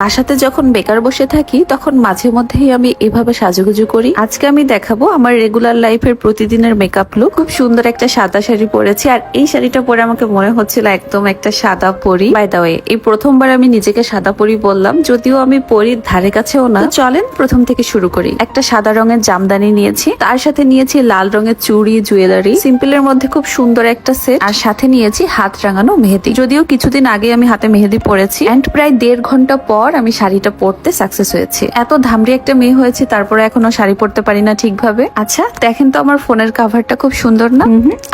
বাসাতে যখন বেকার বসে থাকি, তখন মাঝে মধ্যেই আমি এভাবে সাজুগুজু করি। আজকে আমি দেখাবো আমার রেগুলার লাইফের প্রতিদিনের মেকআপ লুক খুব সুন্দর একটা সাদা শাড়ি পরেছি, আর এই শাড়িটা পরে আমাকে মনে হচ্ছিল একদম একটা সাদা পরি। বাই দা ওয়ে এই প্রথমবার আমি নিজেকে সাদা পরি বললাম, যদিও আমি পরির ধারে কাছেও না। চলেন প্রথম থেকে শুরু করি। একটা সাদা রঙের জামদানি নিয়েছি, তার সাথে নিয়েছি লাল রঙের চুড়ি জুয়েলারি সিম্পলের মধ্যে খুব সুন্দর একটা সেট আর সাথে নিয়েছি হাত রাঙানো মেহেদি। যদিও কিছুদিন আগে আমি হাতে মেহেদি পরেছি অ্যান্ড প্রায় দেড় ঘণ্টা পর আমি শাড়িটা পরতে সাকসেস হয়েছি। এত ধামড়ি একটা মেয়ে হয়েছে তারপরে এখনও শাড়ি পরতে পারি না ঠিকভাবে। আচ্ছা দেখেন তো আমার ফোনের কাভারটা খুব সুন্দর না?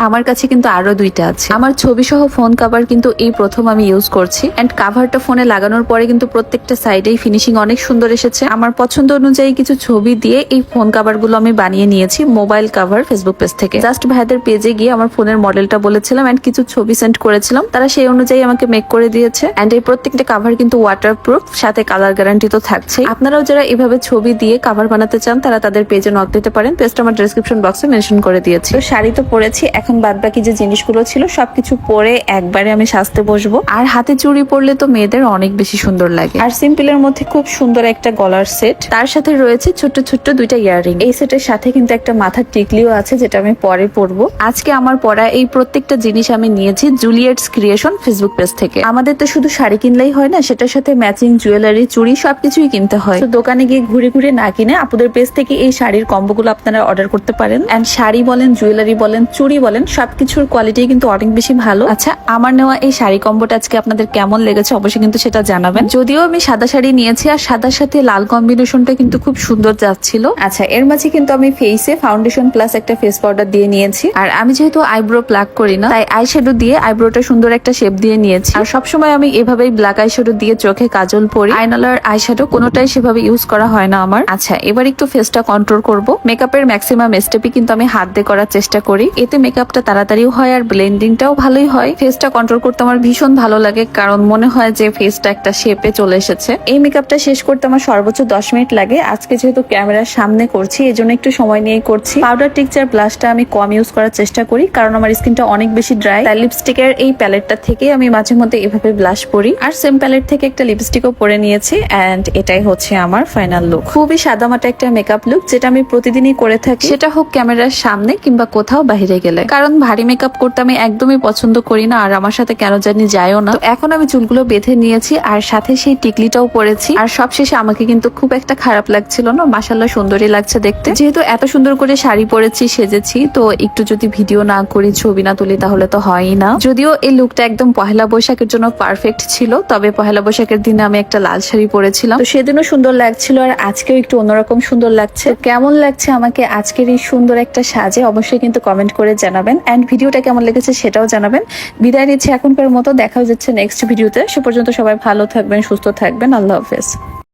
আমার কাছে কিন্তু আরও দুইটা আছে। আমার ছবি সহ ফোন কাভার কিন্তু এই প্রথম আমি ইউজ করছি। এন্ড কাভারটা ফোনে লাগানোর পরে কিন্তু প্রত্যেকটা সাইডেই ফিনিশিং অনেক সুন্দর এসেছে। আমার পছন্দ অনুযায়ী কিছু ছবি দিয়ে এই ফোন কাভারগুলো আমি বানিয়ে নিয়েছি মোবাইল কাভার ফেসবুক পেজ থেকে। জাস্ট ভাইদের পেজে গিয়ে আমার ফোনের মডেলটা বলেছিলাম এন্ড কিছু ছবি সেন্ড করেছিলাম। তারা সেই অনুযায়ী আমাকে মেক করে দিয়েছে। এন্ড এই প্রত্যেকটা কাভার কিন্তু ওয়াটার প্রুফ সাথে কালার গ্যারান্টি তো থাকছে আপনারাও যারা এভাবে ছবি দিয়ে কাভার বানাতে চান, তারা তাদের পেজে নক দিতে পারেন। পেজটা আমার ডিসক্রিপশন বক্সে মেনশন করে দিয়েছি। তো শাড়ি তো পরেছি, এখন বাদ বাকি যে জিনিসগুলো ছিল, সবকিছু পরে একবারে আমি সাজতে বসবো। আর হাতে চুড়ি পরলে তো মেয়েদের অনেক বেশি সুন্দর লাগে। আর সিম্পলের মধ্যে খুব সুন্দর একটা গলার সেট তার সাথে রয়েছে ছোট্ট ছোট্ট দুইটা ইয়াররিং এই সেটের সাথে কিন্তু একটা মাথার টিকলিও আছে, যেটা আমি পরে পরবো। আজকে আমার পরা এই প্রত্যেকটা জিনিস আমি নিয়েছি জুলিয়েটস ক্রিয়েশন ফেসবুক পেজ থেকে। আমাদের তো শুধু শাড়ি কিনলেই হয় না, সেটার সাথে ম্যাচিং জুয়েলারি, চুড়ি সবকিছুই কিনতে হয়। তো দোকানে গিয়ে ঘুরে ঘুরে না কিনে আপুদের পেজ থেকে এই শাড়ির কম্বোগুলো আপনারা অর্ডার করতে পারেন। এন্ড শাড়ি বলেন, জুয়েলারি বলেন, চুড়ি বলেন, সবকিছুর কোয়ালিটি কিন্তু অনেক বেশি ভালো। আচ্ছা আমার নেওয়া এই শাড়ি কম্বোটা আজকে আপনাদের কেমন লেগেছে অবশ্যই কিন্তু সেটা জানাবেন। যদিও আমি সাদা শাড়ি নিয়েছি আর সাদার সাথে লাল কম্বিনেশনটা কিন্তু খুব সুন্দর যাচ্ছিল। আচ্ছা এর মাঝে কিন্তু আমি ফেসে ফাউন্ডেশন প্লাস একটা ফেস পাউডার দিয়ে নিয়েছি। আর আমি যেহেতু আইব্রো প্লাক করি না, তাই আই শ্যাডো দিয়ে আইব্রোটা সুন্দর একটা শেপ দিয়ে নিয়েছি। আর সবসময় আমি এভাবেই ব্ল্যাক আই শ্যাডো দিয়ে চোখে কাজল পরি আইনালার আই শ্যাডো কোনোটাই সেভাবে ইউজ করা হয় না আমার। আচ্ছা এবার একটু ফেসটা কন্ট্রোল করব। মেকআপের ম্যাক্সিমাম স্টেপই কিন্তু আমি হাত দিয়ে করার চেষ্টা করি। এতে মেকআপটা তাড়াতাড়িও হয় আর ব্লেন্ডিংটাও ভালোই হয়। ফেসটা কন্ট্রোল করতে আমার ভীষণ ভালো লাগে, কারণ মনে হয় যে ফেসটা একটা শেপে চলে এসেছে। এই মেকআপটা শেষ করতে আমার সর্বোচ্চ দশ মিনিট লাগে। আজকে যেহেতু ক্যামেরার সামনে করছি এই জন্য একটু সময় নিয়ে করছি। পাউডার টিকচার ব্লাশটা আমি কম ইউজ করার চেষ্টা করি, কারণ আমার স্কিনটা অনেক বেশি ড্রাই। তাই লিপস্টিকের এই প্যালেটটা থেকে আমি মাঝে মধ্যে এভাবে ব্লাশ পরি। আর সেম প্যালেট থেকে একটা লিপস্টিকও পরে নিয়েছি এন্ড এটাই হচ্ছে আমার ফাইনাল লুক খুবই সাদামাটা একটা মেকআপ লুক যেটা আমি প্রতিদিনই করে থাকি। সেটা হোক ক্যামেরার সামনে কিংবা কোথাও বাইরে গেলে। কারণ ভারী মেকআপ করতে আমি একদমই পছন্দ করি না, আর আমার সাথে কেন জানি যায়ও না। এখন আমি চুলগুলো বেঁধে নিয়েছি, আর সাথে সেই টিকলিটাও পরেছি। আর সবশেষে আমাকে কিন্তু খুব একটা খারাপ লাগছিল না মাসাল্লাহ সুন্দরই লাগছে দেখতে। যেহেতু এত সুন্দর করে শাড়ি পরেছি, সেজেছি, তো একটু যদি ভিডিও না করি, ছবি না তুলি, তাহলে তো হয়ই না। যদিও এই লুকটা একদম পহেলা বৈশাখের জন্য পারফেক্ট ছিল, তবে পহেলা বৈশাখের দিনে আমি একটা লাল শাড়ি পরেছিলাম। তো সেদিনও সুন্দর লাগছিল আর আজকেও একটু অন্যরকম সুন্দর লাগছে। কেমন লাগছে আমাকে আজকের এই সুন্দর একটা সাজে? অবশ্যই কিন্তু কমেন্ট করে জানাবেন। অ্যান্ড ভিডিওটা কেমন লেগেছে সেটাও জানাবেন। বিদায় নিচ্ছি এখনকার মতো। দেখা যাচ্ছে নেক্সট ভিডিওতে সে পর্যন্ত সবাই ভালো থাকবেন, সুস্থ থাকবেন। আল্লাহ হাফেজ।